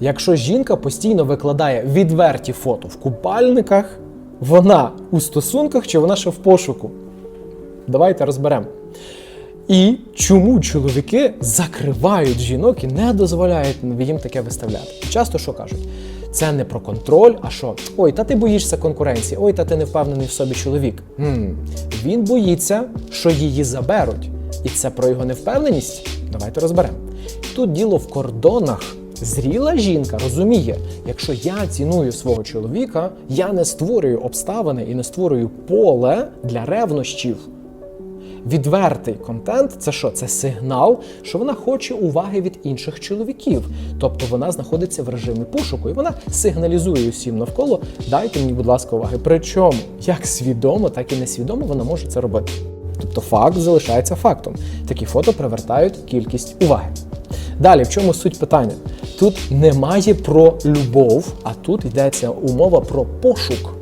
Якщо жінка постійно викладає відверті фото в купальниках, вона у стосунках чи вона ще в пошуку? Давайте розберемо. І чому чоловіки закривають жінок і не дозволяють їм таке виставляти? Часто що кажуть? Це не про контроль, а що? Ой, та ти боїшся конкуренції, ой, та ти не впевнений в собі чоловік. Хм. Він боїться, що її заберуть. І це про його невпевненість? Давайте розберемо. Тут діло в кордонах. Зріла жінка розуміє, якщо я ціную свого чоловіка, я не створюю обставини і не створюю поле для ревнощів. Відвертий контент це що? Це сигнал, що вона хоче уваги від інших чоловіків. Тобто вона знаходиться в режимі пошуку, і вона сигналізує усім навколо: дайте мені, будь ласка, уваги. Причому як свідомо, так і несвідомо вона може це робити. Тобто факт залишається фактом. Такі фото привертають кількість уваги. Далі, в чому суть питання? Тут немає про любов, а тут йдеться умова про пошук.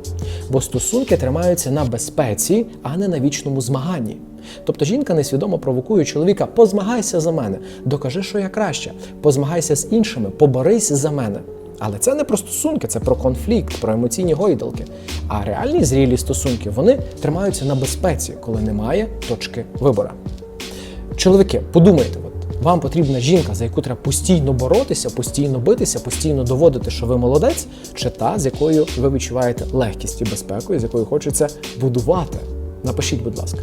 Бо стосунки тримаються на безпеці, а не на вічному змаганні. Тобто жінка несвідомо провокує чоловіка: позмагайся за мене, докажи, що я краще, позмагайся з іншими, поборись за мене. Але це не про стосунки, це про конфлікт, про емоційні гойдалки. А реальні зрілі стосунки вони тримаються на безпеці, коли немає точки вибору. Чоловіки, подумайте, вам потрібна жінка, за яку треба постійно боротися, постійно битися, постійно доводити, що ви молодець, чи та, з якою ви відчуваєте легкість і безпеку, і з якою хочеться будувати. Напишіть, будь ласка.